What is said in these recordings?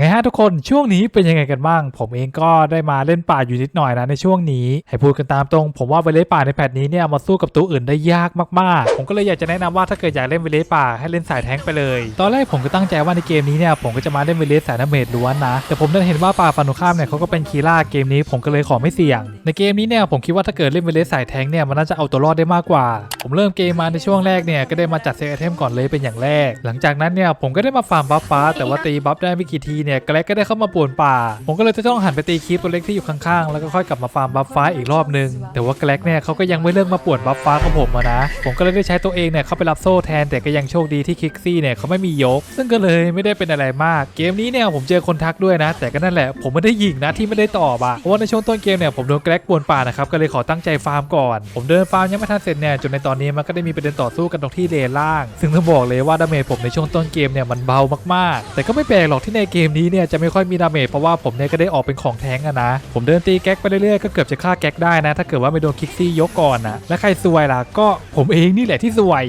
ไงฮะทุกคนช่วงนี้เป็นยังไงกันบ้าง ผมเองก็ได้มาเล่นป่าอยู่นิดหน่อยนะในช่วงนี้ ให้พูดกันตามตรง ผมว่าเวเลสป่าในแพทนี้เนี่ยมาสู้กับตัวอื่นได้ยากมากๆ ผมก็เลยอยากจะแนะนำว่าถ้าเกิดอยากเล่นเวเลสป่าให้เล่นสายแท้งไปเลย ตอนแรกผมก็ตั้งใจว่าในเกมนี้เนี่ยผมก็จะมาเล่นเวเลสสายน้ำเมจล้วนนะแต่ผมได้เห็นว่าป่าฟันตรงข้ามเนี่ยเขาก็เป็นคีล่าเกมนี้ผมก็เลยขอไม่เสี่ยง ในเกมนี้เนี่ยผมคิดว่าถ้าเกิดเล่นเวเลสสายแท้งเนี่ยมันน่าจะเอาตัวรอดได้มากกว่า ผมเริ่มเกมมาในช่วงแรกเนี่ยก็ได้มาจัดเซตไอเทมก่อนเลยเป็นอย่างแรก หลังจากนั้นเนี่ยผมก็ได้มาฟาร์มบัฟฟ้าแต่ว่าตีบัฟได้ไม่กี่ทีเนี่ยแกลกก็ได้เข้ามาป่วนป่า ผมก็เลยจะต้องหันไปตีคีปตัวเล็กที่อยู่ข้างๆ แล้วก็ค่อยกลับมาฟาร์มบัฟฟ้าอีกรอบนึง แต่ว่าแกลกเนี่ยเขาก็ยังไม่เลิกมาป่วนบัฟฟ้าของผมนะ ผมก็เลยได้ใช้ตัวเองเนี่ยเข้าไปรับโซ่แทนแต่ก็ยังโชคดีที่คิกซี่เนี่ยเขาไม่มียก ซึ่งก็เลยไม่ได้เป็นอะไรมาก เกมนี้เนี่ยผมเจอคนทักด้วยนะ แต่ก็นั่นแหละผมไม่ได้ยิงนะที่ไม่ได้ตอบอะเพราะว่าในช่วงต้นเกมเนี่ยผมโดนแกลกป่วนป่านะครับก็เลยขอตั้งใจฟาร์มก่อน ผมเดินฟาร์มยังไม่ทันเสร็จเนี่ยจนในตอนนี้มันก็ได้มีประเด็นต่อสู้กันตรงที่เลนล่าง ซึ่งต้องบอกเลยว่าดาเมจผมในช่วงต้นเกมเนี่ยมันเบามากๆ แต่ก็ไม่แปลกหรอกที่ในเกมนเนี่ยจะไม่ค่อยมีดาเมจเพราะว่าผมเนี่ยก็ได้ออกเป็นของแท้งอะนะ ผมเดินตีแก๊กไปเรื่อยๆก็เกือบจะฆ่าแก๊กได้นะ ถ้าเกิดว่าไม่โดนคิกซี่ยกก่อนนะและใครซวยล่ะก็ผมเองนี่แหละที่ซวย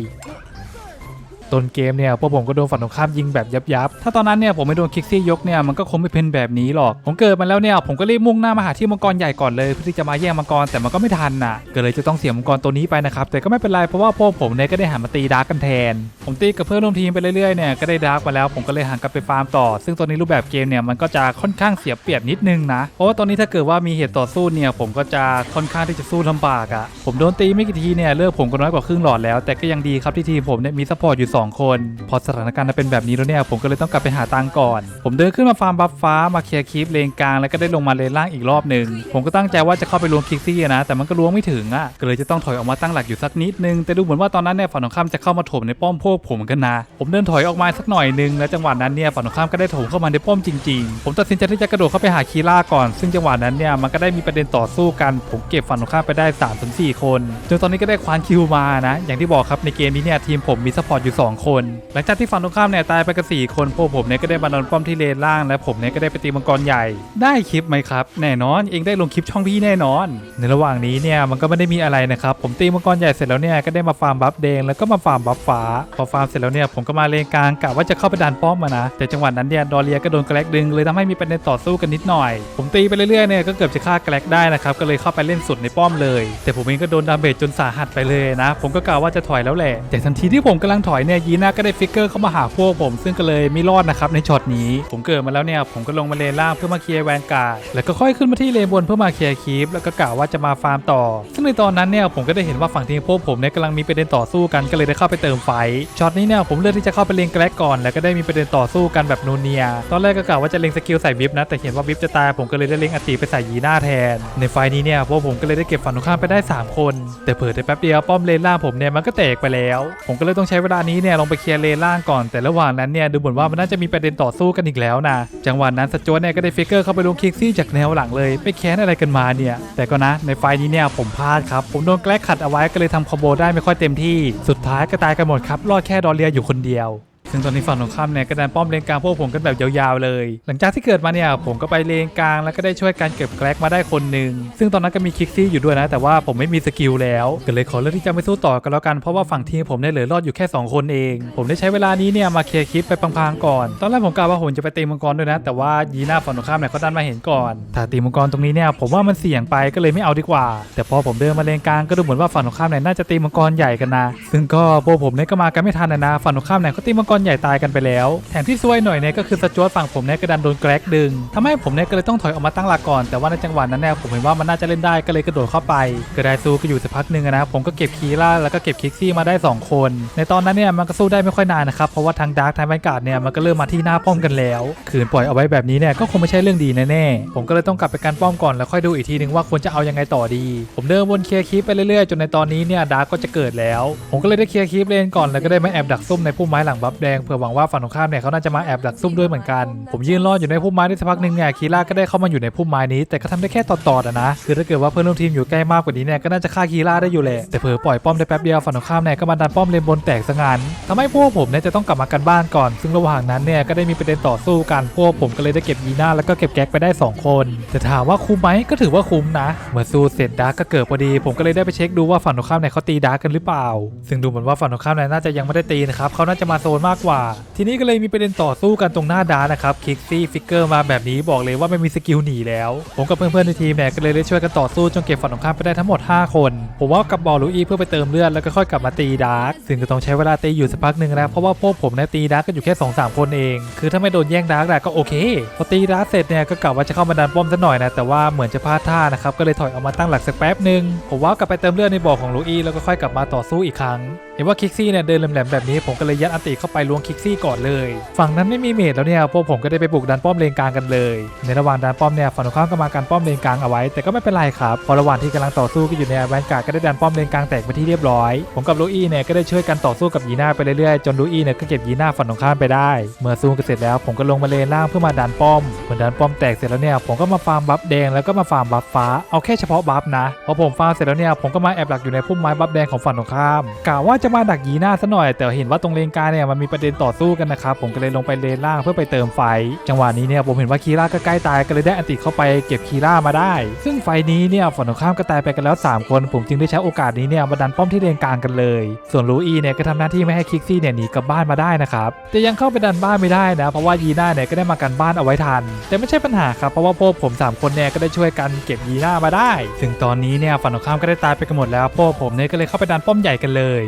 ต้นเกมเนี่ยพวกผมก็โดนฝั่งตรงข้ามยิงแบบยับยับๆถ้าตอนนั้นเนี่ยผมไม่โดนคิกซี่ยกเนี่ยมันก็คงไม่เป็นแบบนี้หรอก ผมเกิดมาแล้วเนี่ยผมก็รีบมุ่งหน้ามาหาที่มังกรใหญ่ก่อนเลยเพื่อที่จะมาแย่งมังกรแต่มันก็ไม่ทันน่ะก็เลยจะต้องเสียมังกรตัวนี้ไปนะครับแต่ก็ไม่เป็นไรเพราะว่าพวกผมเนี่ยก็ได้หันมาตีดาร์กกันแทน ผมตีกับเพื่อนร่วมทีมไปเรื่อยๆเนี่ยก็ได้ดาร์กมาแล้วผมก็เลยหันกลับไปฟาร์มต่อ ซึ่งตอนนี้รูปแบบเกมเนี่ยมันก็จะค่อนข้างเสียเปรียบนิดนึงนะเพราะว่าตอนนี้ถ้าเกิดว่ามีเหตุต่อสู้เนี่ยผมก็จะค่อนข้างที่จะสู้ลำบากอะ่ะผมโดนตีไม่กี่ทีเนี่ยเลือกผมก็น้อยกว่าครึ่งหลอดแล้วแต่ก็ยังดีครับที่ทีมผมเนี่ยมีซัพพอร์ตอยู่2คน พอสถานการณ์มันเป็นแบบนี้แล้วเนี่ยผมก็เลยต้องกลับไปหาตังก่อน ผมเดินขึ้นมาฟาร์มบัฟฟ้ามาเคลียร์คลิปเลนกลางแล้วก็ได้ลงมาเลนล่างอีกรอบหนึ่งผมก็ตั้งใจว่าจะเข้าไปรวมคิกซี่นะ แต่มันก็รวมไม่ถึงอะก็เลยจะต้องถอยออกมาตั้งหลักอยู่สักนิดนึงแต่ดูเหมือนว่าตอนนั้นเนี่ยฝั่งตรงข้ามจะเข้ามาถมในป้อมพวกผมกันนะผมเดินถอยออกมาสักหน่อยนึงแล้วจังหวะนั้นเนี่ยฝั่งตรงข้ามก็ได้ถมเข้ามาในป้อมจริงๆ ผมตัดสินใจที่จะกระโดดเข้าไปหาคีล่าก่อน ซึ่งจังหวะนั้นเนี่ยมันก็ได้มีประเด็นต่อสู้กัน ผมเก็บฝั่งตรงข้ามไปได้3าถึงสคนจนตอนนี้ก็ได้ควานคิวมานะ อย่างที่บอกครับในเกมนี้เนี่ยทีมผมมีซัพพอร์ตอยู่ 2คน หลังจากที่ฝั่งตรงข้ามเนี่ยตายไปกัน4คนพวกผมเนี่ยก็ได้มานอนป้อมที่เลนล่าง และผมเนี่ยก็ได้ไปตีมังกรใหญ่ ได้คลิปไหมครับ แน่นอนเองได้ลงคลิปช่องพี่แน่นอน ในระหว่างนี้เนี่ยมันก็ไม่ได้มีอะไรนะครับผมตีมังกรใหญ่เสร็จแล้วเนี่ยก็ได้มาฟาร์มบัฟแดงแล้วก็มาฟาร์มบัฟฟ้าพอฟาร์มเสร็จแล้วเนี่ยผมก็มาเลนกลางกะว่าจะเข้าไปดันป้อมมานะแต่จังหวะนั้นเนี่ยดอเรียก็โดนแกลกดึงเลยทำให้มีประเด็นต่อสู้กันนิดหน่อย ผมตีไปเรื่อยๆเนี่ยก็เกือบจะฆ่าแกลกได้นะครับก็เลยเข้าไปเล่นสุดในป้อมเลย แต่ผมเองก็โดนดาเมจจนสาหัสไปเลยนะ ผมก็กล่าวว่าจะถอยแล้วแหละแต่ทันทีที่ผมกำลังถอยเนี่ยยีน่าก็ได้ฟิกเกอร์เข้ามาหาพวกผม ซึ่งก็เลยไม่รอดนะครับในช็อตนี้ ผมเกิดมาแล้วเนี่ยผมก็ลงมาเลนล่างเพื่อมาเคลียร์แวนการ์ดแล้วก็ค่อยขึ้นมาที่เลนบนเพื่อมาเคลียร์คีปแล้วก็กล่าวว่าจะมาฟาร์มต่อ ซึ่งในตอนนั้นเนี่ยผมก็ได้เห็นว่าฝั่งทีมพวกผมเนี่ยกำลังมีประเด็นต่อสู้กันก็เลยได้เข้าไปเติมไฟช็อตนี้เนี่ยผมเลือกที่จะเข้าไปเลนแกลกก่อน แล้วก็ได้มีประเด็นต่อสู้กันแบบนูเนีย ตอนแรกก็กล่าวว่าจะเลงสกิลใส่วิปนะแต่เห็นว่าวิปจะตายผมก็เลยได้เลงอติไปใส่ยีน่าแทน ในไฟนี้เนี่ยพวกผมก็เลยได้เก็บฝั่งตรงข้ามไปได้ 3 คน แต่เผิดได้แป๊บเดียวป้อมเลนล่างผมเนี่ยมันก็แตกไปแล้ว ผมก็เลยต้องใช้เวลานี้เนี่ยลงไปเคลียร์เลนล่างก่อนแต่ระหว่างนั้นเนี่ยดูเหมือนว่ามันน่าจะมีประเด็นต่อสู้กันอีกแล้วนะจังหวะนั้นสจวตเนี่ยก็ได้ฟิกเกอร์เข้าไปลงคิกซี่จากแนวหลังเลย ไปแค้นอะไรกันมาเนี่ย แต่ก็นะในไฟนี้เนี่ยผมพลาดครับ ผมโดนแกล้ขัดเอาไว้ก็เลยทำคอมโบได้ไม่ค่อยเต็มที่สุดท้ายก็ตายกันหมดครับรอดแค่ดอเรียอยู่คนเดียว ซึ่งตอนนี้ฝั่งตรงข้ามเนี่ยก็ดันป้อมเลนกลางพวกผมกันแบบยาวๆเลย หลังจากที่เกิดมาเนี่ยผมก็ไปเลนกลางแล้วก็ได้ช่วยการเก็บแกลกมาได้คนหนึ่งซึ่งตอนนั้นก็มีคิกซี่อยู่ด้วยนะ แต่ว่าผมไม่มีสกิลแล้วก็เลยขอเลือกที่จะไม่สู้ต่อกันแล้วกันเพราะว่าฝั่งทีมผมเนี่ยเหลือรอดอยู่แค่ 2 คนเอง ผมได้ใช้เวลานี้เนี่ยมาเคลียร์คลิปไปพังๆก่อน ตอนแรกผมกะว่าผมจะไปตีมังกรด้วยนะ แต่ว่ายีน่าฝั่งตรงข้ามเนี่ยเขาดันมาเห็นก่อนถ้าตีมังกรตรงนี้เนี่ยผมว่ามันเสี่ยงไปก็เลยไม่เอาดีกว่า แต่พอผมเดินมาเลนกลางก็ดูเหมือนว่าฝั่งตรงข้ามเนี่ยน่าจะตีมังกรใหญ่กันนะ ซึ่งก็พวกผมเนี่ยก็มากันไม่ทันนะฝั่งตรงข้ามเนี่ยเขาตีมังกรใหญ่ตายกันไปแล้ว แถมที่ซวยหน่อยเนี่ยก็คือสจวตฝั่งผมเนี่ยก็ดันโดนแกรกดึงทำให้ผมเนี่ยก็เลยต้องถอยออกมาตั้งหลักก่อน แต่ว่าในจังหวะนั้นเนี่ยผมเห็นว่ามันน่าจะเล่นได้ก็เลยกระโดดเข้าไปก็ได้สู้ก็อยู่สักพักหนึ่งนะผมก็เก็บคีล่าแล้วก็เก็บคิกซี่มาได้ 2 คน ในตอนนั้นเนี่ยมันก็สู้ได้ไม่ค่อยนานนะครับเพราะว่าทางดาร์กทางแวนการ์ดเนี่ยมันก็เริ่มมาที่หน้าป้อมกันแล้วขืนปล่อยเอาไว้แบบนี้เนี่ยก็คงไม่ใช่เรื่องดีแน่ๆผมก็เลยต้องกลับไปการป้อมก่อนแล้วค่อยดูอีกทีนึงว่าควรจะเอายังไงต่อดี ผมเดินวนเคลียร์คลิปไปเรื่อยๆจนในตอนนี้เนี่ยดาร์กก็จะเกิดแล้ว ผมก็เลยได้เคลียร์คลิปเลนก่อนแล้วก็ได้มาแอบดักซุ่มในพุ่มไม้หลังบัฟแดงเผื่อหวังว่าฝั่งตรงข้ามเนี่ยเขาน่าจะมาแอบดักซุ่มด้วยเหมือนกัน ผมยืนรออยู่ในพุ่มไม้ได้สักพักหนึ่งเนี่ยคีล่าก็ได้เข้ามาอยู่ในพุ่มไม้นี้แต่ก็ทำได้แค่ตอดๆอะนะคือถ้าเกิดว่าเพื่อนร่วมทีมอยู่ใกล้มากกว่านี้เนี่ยก็น่าจะฆ่าคีล่าได้อยู่แหละแต่เผลอปล่อยป้อมได้แป๊บเดียวฝั่งตรงข้ามเนี่ยก็มาดันป้อมเลนบนแตกซะงั้นทำให้พวกผมเนี่ยจะต้องกลับมากันบ้านก่อน ซึ่งระหว่างนั้นเนี่ยก็ได้มีประเด็นต่อสู้กันพวกผมก็เลยได้เก็บยีน่าแล้วก็เก็บแก๊กไปได้สองคนแต่ถามว่าคุ้มไหมก็ถือว่าคุ้มนะเมื่อสู้เสร็จดาร์กก็เกิดพอดี ผมก็เลยได้ไปเช็คดูว่าฝั่งตรงข้ามเนี่ยเขาตีดาร์กกันหรือเปล่า ซึ่งดูเหมือนว่าฝั่งตรงข้ามเนี่ยน่าจะยังไม่ได้ตีนะครับเขาน่าจะมาโซนมากกว่า ทีนี้ก็เลยมีประเด็นต่อสู้กันตรงหน้าดาร์นะครับคิกซี่ฟิกเกอร์มาแบบนี้บอกเลยว่าไม่มีสกิลหนีแล้ว ผมกับเพื่อนๆในทีมเนี่ยก็เลยได้ช่วยกันต่อสู้จนเก็บฝั่งตรงข้ามไปได้ทั้งหมด 5 คน ผมว่ากับบอลลูอีเพื่อไปเติมเลือดแล้วก็ค่อยกลับมาตีดาร์กซึ่งก็ต้องใช้เวลาตีอยู่สักพักหนึ่งนะเพราะว่าพวกผมเนี่ยตีดาร์กกันอยู่แค่2อสคนเอง คือถ้าไม่โดนแย่งดาร์กได้ก็โอเคพอตีดาร์กเสร็จเนี่ยก็กะว่าจะเข้ามาดันป้อมซะหน่อยนะแต่ว่าเหมือนจะพลาดท่านะครับก็เลยถอยออกมาตั้งหลักสักแป๊บหนึ่งผมว่ากลับไปเติมเลือดในบ่อของลูอีแล้วก็ค่อยกลับมาต่อสู้อีกครั้งเห็นว่าคิกซี่เนี่ยเดินแหลมๆแบบนี้ผมก็เลยยัดอันติเข้าไปล้วงคิกซี่ก่อนเลย ฝั่งนั้นไม่มีเมดแล้วเนี่ยพวกผมก็ได้ไปบุกดันป้อมเลนกลางกันเลย ในระหว่างดันป้อมเนี่ยฝั่งตรงข้ามก็มากันป้อมเลนกลางเอาไว้ แต่ก็ไม่เป็นไรครับพอระหว่างที่กำลังต่อสู้ก็อยู่ในแวนการ์ดก็ได้ดันป้อมเลนกลางแตกไปที่เรียบร้อย ผมกับลูอี้เนี่ยก็ได้ช่วยกันต่อสู้กับยีน่าไปเรื่อยๆจนลูอี้เนี่ยก็เก็บยีน่าฝั่งตรงข้ามไปได้ เมื่อสู้กันเสร็จแล้วผมก็ลงมาเลนล่างเพื่อมาดันป้อมเมื่อดันป้อมแตกเสร็จแล้วเนี่ยผมก็มาฟาร์มบัฟแดงแล้วก็มาฟาร์มบัฟฟ้าเอาแค่เฉพาะบัฟนะพอผมฟาร์มเสร็จแล้วเนี่ยผมก็มาแอบหลักอยู่ในพุ่มไม้บัฟแดงของฝั่งตรงข้ามกะว่าจะมาดักยีน่าซะหน่อย แต่เห็นว่าตรงเลนกลางเนี่ยมันมีประเด็นต่อสู้กันนะครับผมก็เลยลงไปเลนล่างเพื่อไปเติมไฟ จังหวะนี้เนี่ยผมเห็นว่าคีร่าก็ใกล้ตายก็เลยได้อันติเข้าไปเก็บคีร่ามาได้ ซึ่งไฟนี้เนี่ยฝั่งตรงข้ามก็ตายไปกันแล้ว 3 คน ผมจึงได้ใช้โอกาสนี้เนี่ยมาดันป้อมที่เลนกลางกันเลย ส่วนลูอีเนี่ยก็ทำหน้าที่ไม่ให้คิกซี่เนี่ยหนีกลับบ้านมาได้นะครับแต่ยังเข้าไปดันบ้านไม่ได้นะเพราะว่ายีน่าเนี่ยก็ได้มากันบ้านเอาไว้ทัน แต่ไม่ใช่ปัญหาครับเพราะว่าพวกผมสามคนเนี่ยก็ได้ช่วยกันเก็บยีน่ามาได้ ถึงตอนนี้เนี่ยฝั่งตรงข้ามก็ได้ตายไปกันหมดแล้วพวกผมเนี่ยก็เลยเข้าไปดันป้อมใหญ่กันเลย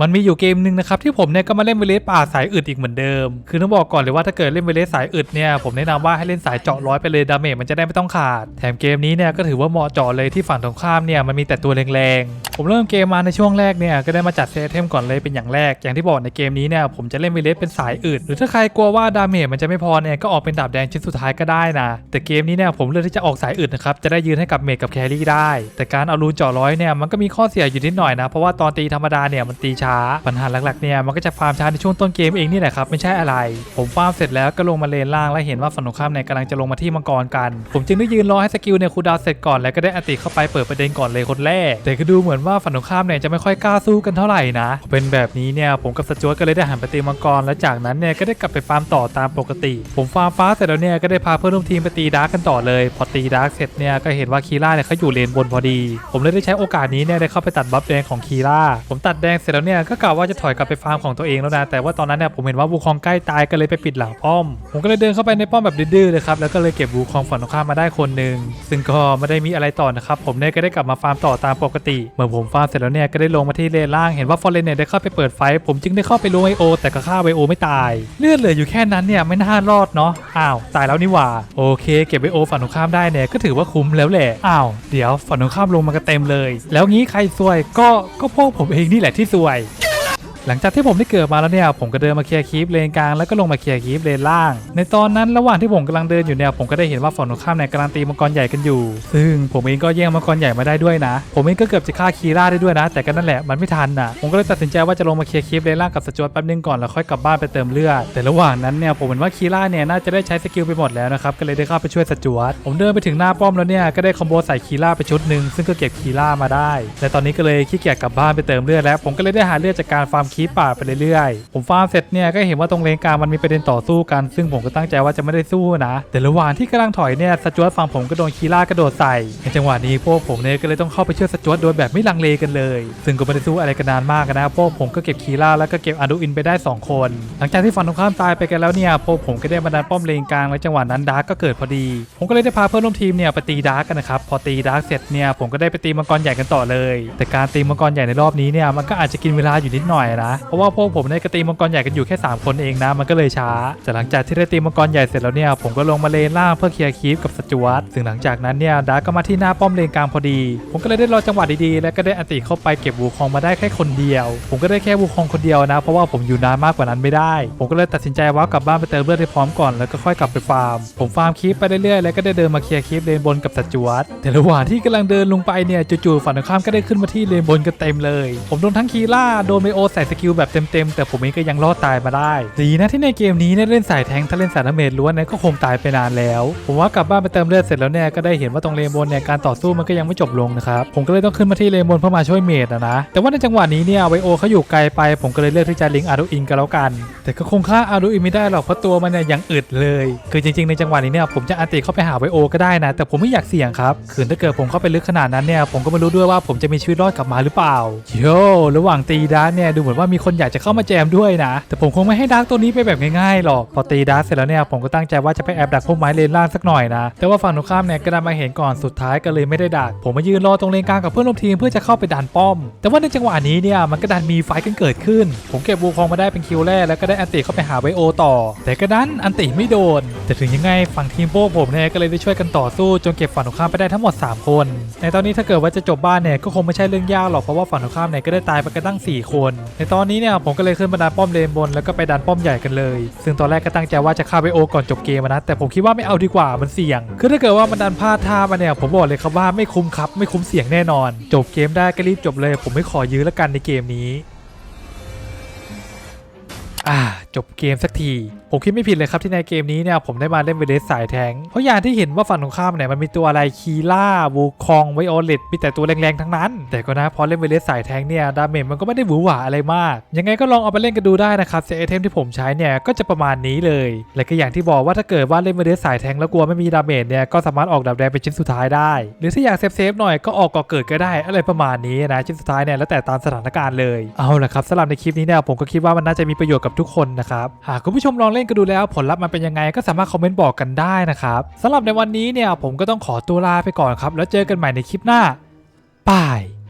มันมีอยู่เกมหนึ่งนะครับที่ผมเนี่ยก็มาเล่นเวเลสป่าสายอึดอีกเหมือนเดิม คือต้องบอกก่อนเลยว่าถ้าเกิดเล่นเวเลสสายอึดเนี่ยผมแนะนำว่าให้เล่นสายเจาะร้อยไปเลยดาเมจมันจะได้ไม่ต้องขาด แถมเกมนี้เนี่ยก็ถือว่าเหมาะเจาะเลยที่ฝั่งตรงข้ามเนี่ยมันมีแต่ตัวแรงๆ ผมเริ่มเกมมาในช่วงแรกเนี่ยก็ได้มาจัดเซตเทมก่อนเลยเป็นอย่างแรก อย่างที่บอกในเกมนี้เนี่ยผมจะเล่นเวเลสเป็นสายอึดหรือถ้าใครกลัวว่าดาเมจมันจะไม่พอเนี่ยก็ออกเป็นดาบแดงชิ้นสุดท้ายก็ได้นะแต่เกมนี้เนี่ยผมเลือกที่จะออกสายอึดนะครับจะได้ยืนให้กับเมจกับแครี่ได้ แต่การเอารูนเจาะร้อยเนี่ยมันก็มีข้อเสียอยู่นิดหน่อยนะเพราะว่าตอนตีธรรมดาเนี่ยมันตีช้าปัญหาหลักๆเนี่ยมันก็จะฟาร์มช้าในช่วงต้นเกมเองนี่แหละครับไม่ใช่อะไร ผมฟาร์มเสร็จแล้วก็ลงมาเลนล่างและเห็นว่าฝั่งตรงข้ามเนี่ยกำลังจะลงมาที่มังกรกัน ผมจึงได้ยืนรอให้สกิลเนี่ยคูดาวเสร็จก่อนแล้วก็ได้อันติเข้าไปเปิดประเด็นก่อนเลยคนแรก แต่ก็ดูเหมือนว่าฝั่งตรงข้ามเนี่ยจะไม่ค่อยกล้าสู้กันเท่าไหร่นะ เป็นแบบนี้เนี่ยผมกับสจวตก็เลยได้หันไปตีมังกรและจากนั้นเนี่ยก็ได้กลับไปฟาร์มต่อตามปกติ ผมฟาร์มฟ้าเสร็จแล้วเนี่ยก็ได้พาเพื่อนร่วมทีมไปตีดาร์กกันต่อเลย พอตีดาร์กเสร็จเนี่ยก็เห็นว่าคีร่าเนี่ยเขาอยู่เลนบนพอดี ผมเลยได้ใช้โอกาสนี้เนี่ยได้เข้าไปตัดบัฟแดงของคีร่าผมตัดแดงเสร็จแล้วเนี่ยก็กะว่าจะถอยกลับไปฟาร์มของตัวเองแล้วนะแต่ว่าตอนนั้นเนี่ยผมเห็นว่าวูคองใกล้ตายก็เลยไปปิดหลังป้อม ผมก็เลยเดินเข้าไปในป้อมแบบดื้อๆเลยครับแล้วก็เลยเก็บวูคองฝั่งตรงข้ามมาได้คนหนึ่งซึ่งก็ไม่ได้มีอะไรต่อนะครับผมเนี่ยก็ได้กลับมาฟาร์มต่อตามปกติเมื่อผมฟาร์มเสร็จแล้วเนี่ยก็ได้ลงมาที่เลนล่างเห็นว่าฟอร์เรนเนี่ยได้เข้าไปเปิดไฟ ผมจึงได้เข้าไปล้วงไอโอแต่ก็ฆ่าไวโอไม่ตายเลือดเหลืออยู่แค่นั้นเนี่ยไม่น่ารอดเนาะอ้าวตายแล้วนี่หว่าโอเค เก็บไวโอฝั่งตรงข้ามได้เนี่ยก็ถือว่าคุ้มแล้วแหละอ้าวเดี๋ยวฝั่งตรงข้ามลงมากันเต็มเลย แล้วงี้ใครซวยก็ก็พวกผมเองนี่แหละที่ซวย หลังจากที่ผมได้เกิดมาแล้วเนี่ยผมก็เดินมาเคลียร์คีปเลนกลางแล้วก็ลงมาเคลียร์คีปเลนล่าง ในตอนนั้นระหว่างที่ผมกำลังเดินอยู่เนี่ยผมก็ได้เห็นว่าฝั่งตรงข้ามเนี่ยกำลังตีมังกรใหญ่กันอยู่ ซึ่งผมเองก็แย่งมังกรใหญ่มาได้ด้วยนะ ผมเองก็เกือบจะฆ่าคีร่าได้ด้วยนะ แต่ก็นั่นแหละมันไม่ทันอะผมก็เลยตัดสินใจว่าจะลงมาเคลียร์คีปเลนล่างกับสจวตแป๊บนึงก่อนแล้วค่อยกลับบ้านไปเติมเลือดแต่ระหว่างนั้นเนี่ยผมเห็นว่าคีร่าเนี่ยน่าจะได้ใช้สกิลไปหมดแล้วนะครับก็เลยได้เข้าไปช่วยสจวตผมเดินไปถึงหน้าป้อมแล้วเนี่ยก็ได้คอมโบใส่คีร่าไปชุดหนึ่งซึ่งก็เก็บคีร่ามาได้และตอนนี้ก็เลยขี้เกียจกลับบ้านไปเติมเลือดแล้วผมก็เลยได้หาเลือดจากการฟาร์มคีปป่าไปเรื่อยๆ ผมฟาร์มเสร็จเนี่ยก็เห็นว่าตรงเลนกลางมันมีประเด็นต่อสู้กัน ซึ่งผมก็ตั้งใจว่าจะไม่ได้สู้นะ แต่ระหว่างที่กำลังถอยเนี่ยสจวตฝั่งผมก็โดนคีร่ากระโดดใส่ในจังหวะนี้พวกผมเนี่ยก็เลยต้องเข้าไปช่วยสจวตโดยแบบไม่ลังเลกันเลย ซึ่งก็ไม่ได้สู้อะไรกันนานมากนะพวกผมก็เก็บคีร่าแล้วก็เก็บอาดูอินไปได้สองคน หลังจากที่ฝั่งตรงข้ามตายไปกันแล้วเนี่ยพวกผมก็ได้มาดันป้อมเลนกลางและจังหวะนั้นดาร์กก็เกิดพอดี ผมก็เลยได้พาเพื่อนร่วมทีมเนี่ยไปตีดาร์กกันนะครับพอตีดาร์กเสร็จเนี่ยผมก็ได้ไปตีมังกรใหญ่กันต่อเลย แต่การตีมังกรใหญ่ในรอบนี้เนี่ยมันก็อาจจะกินเวลาอยู่นิดหน่อยนะ เพราะว่าพวกผมเนี่ยก็ตีมังกรใหญ่กันอยู่แค่ 3 คนเองนะ มันก็เลยช้า แต่หลังจากที่ได้ตีมังกรใหญ่เสร็จแล้วเนี่ย ผมก็ลงมาเลนล่างเพื่อเคลียร์คีฟกับสจวตซึ่งหลังจากนั้นเนี่ยดาร์กก็มาที่หน้าป้อมเลนกลางพอดี ผมก็เลยได้รอจังหวะดีๆ แล้วก็ได้อันติเข้าไปเก็บวูคองมาได้แค่คนเดียว ผมก็ได้แค่วูคองคนเดียวนะ เพราะว่าผมอยู่นานมากกว่านั้นไม่ได้ ผมก็เลยตัดสินใจว่ากลับบ้านไปเติมเลือดให้พร้อมก่อนแล้วก็ค่อยกลับไปฟาร์ม ผมฟาร์มคีฟไปเรื่อยๆแล้วก็ได้เดินมาเคลียร์คีฟเลนบนกับสจวตแต่ระหว่างที่กำลังเดินลงไปเนี่ยจู่ๆฝั่งตรงข้ามก็ได้ขึ้นมาที่เลนบนกันเต็มเลย ผมโดนทั้งคีล่าโดนไมโอใส่สกิลแบบเต็มๆ แต่ผมเองก็ยังรอดตายมาได้ดีนะที่ในเกมนี้เนี่ยเล่นสายแทงถ้าเล่นสายดาเมจล้วนเนี่ยก็คงตายไปนานแล้ว ผมว่ากลับบ้านไปเติมเลือดเสร็จแล้วเนี่ยก็ได้เห็นว่าตรงเลนบนเนี่ยการต่อสู้มันก็ยังไม่จบลงนะครับผมก็เลยต้องขึ้นมาที่เลนบนเพื่อมาช่วยเมดนะนะแต่ว่าในจังหวะนี้เนี่ยไวโอเขาอยู่ไกลไป ผมก็เลยเลือกที่จะลิงอารูอินกันแล้วกัน แต่ก็คงฆ่าอารูอินไม่ได้หรอกเพราะตัวมันเนี่ยยังอึดเลย คือจริงๆ ในจังหวะนี้เนี่ยผมจะอันติเข้าไปหาไวโอก็ได้นะ แต่ผมไม่อยากเสี่ยงครับคือถ้าเกิดผมเข้าไปลึกขนาดนั้นเนี่ยผมก็ไม่รู้ด้วยว่าผมจะมีชีวิตรอดกลับมาหรือเปล่าโยระหว่างตีดาร์กเนี่ยดูเหมือนว่ามีคนอยากจะเข้ามาแจมด้วยนะ แต่ผมคงไม่ให้ดาร์กตัวนี้ไปแบบง่ายๆหรอก พอตีดาร์กเสร็จแล้วเนี่ยผมก็ตั้งใจว่าจะไปแอบดักพวกไม้เลนล่างสักหน่อยนะ แต่ว่าฝั่งตรงข้ามเนี่ยก็ดันมาเห็นก่อนสุดท้ายก็เลยไม่ได้ดัก ผมมายืนรอตรงเลนกลางกับเพื่อนร่วมทีมเพื่อจะเข้าไปดันป้อม แต่ว่าในจังหวะนี้เนี่ยมันก็ดันมีไฟกันเกิดขึ้น ผมเก็บวูคองมาได้เป็นคิวแรกแล้วก็ได้อันติเข้าไปหาไวโอต่อ แต่ก็ดันอันติไม่โดน แต่ถึงยังไงฝั่งทีมพวกผมเนี่ยก็เลยได้ช่วยกันต่อสู้จนเก็บฝั่งตรงข้ามไปได้ทั้งหมด 3 คน ในตอนนี้ถ้าเกิดว่าจะจบบ้านเนี่ยก็คงไม่ใช่เรื่องยากหรอกเพราะว่าฝั่งตรงข้ามเนี่ยก็ได้ตายไปกันตั้ง 4 คน ในตอนนี้เนี่ยผมก็เลยขึ้นมาดันป้อมเลนบนแล้วก็ไปดันป้อมใหญ่กันเลย ซึ่งตอนแรกก็ตั้งใจว่าจะฆ่าไวโอก่อนจบเกมนะ แต่ผมคิดว่าไม่เอาดีกว่ามันเสี่ยง คือถ้าเกิดว่ามันดันพลาดท่ามาเนี่ยผมบอกเลยครับว่าไม่คุ้มครับไม่คุ้มเสี่ยงแน่นอน จบเกมได้ก็รีบจบเลย ผมไม่ขอยื้อแล้วกันในเกมนี้ อ่า จบเกมสักที ผมคิดไม่ผิดเลยครับที่ในเกมนี้เนี่ยผมได้มาเล่นเวเลสสายแทง เพราะอย่างที่เห็นว่าฝั่งตรงข้ามเนี่ยมันมีตัวอะไรคีล่าวูคองไวโอเลตมีแต่ตัวแรงๆทั้งนั้น แต่ก็นะพอเล่นเวเลสสายแทงเนี่ยดาเมจมันก็ไม่ได้หวือหวาอะไรมาก ยังไงก็ลองเอาไปเล่นกันดูได้นะครับเซตไอเทมที่ผมใช้เนี่ยก็จะประมาณนี้เลย และก็อย่างที่บอกว่าถ้าเกิดว่าเล่นเวเลสสายแทงแล้วกลัวไม่มีดาเมจเนี่ยก็สามารถออกดาบแดงเป็นชิ้นสุดท้ายได้ หรือถ้าอยากเซฟๆหน่อยก็ออกก่อเกิดก็ได้อะไรประมาณนี้นะชิ้นสุดท้ายเนี่ยแล้วแต่ตามสถานการณ์เลยเอาละครับสำหรับในคลิปนี้เนี่ยผมก็คิดว่ามันน่าจะมีประโยชน์กับทุกคนนะครับ หากคุณผู้ชมลองเล่นกันดูแล้วผลลัพธ์มันเป็นยังไงก็สามารถคอมเมนต์บอกกันได้นะครับสำหรับในวันนี้เนี่ยผมก็ต้องขอตัวลาไปก่อนครับ แล้วเจอกันใหม่ในคลิปหน้าบาย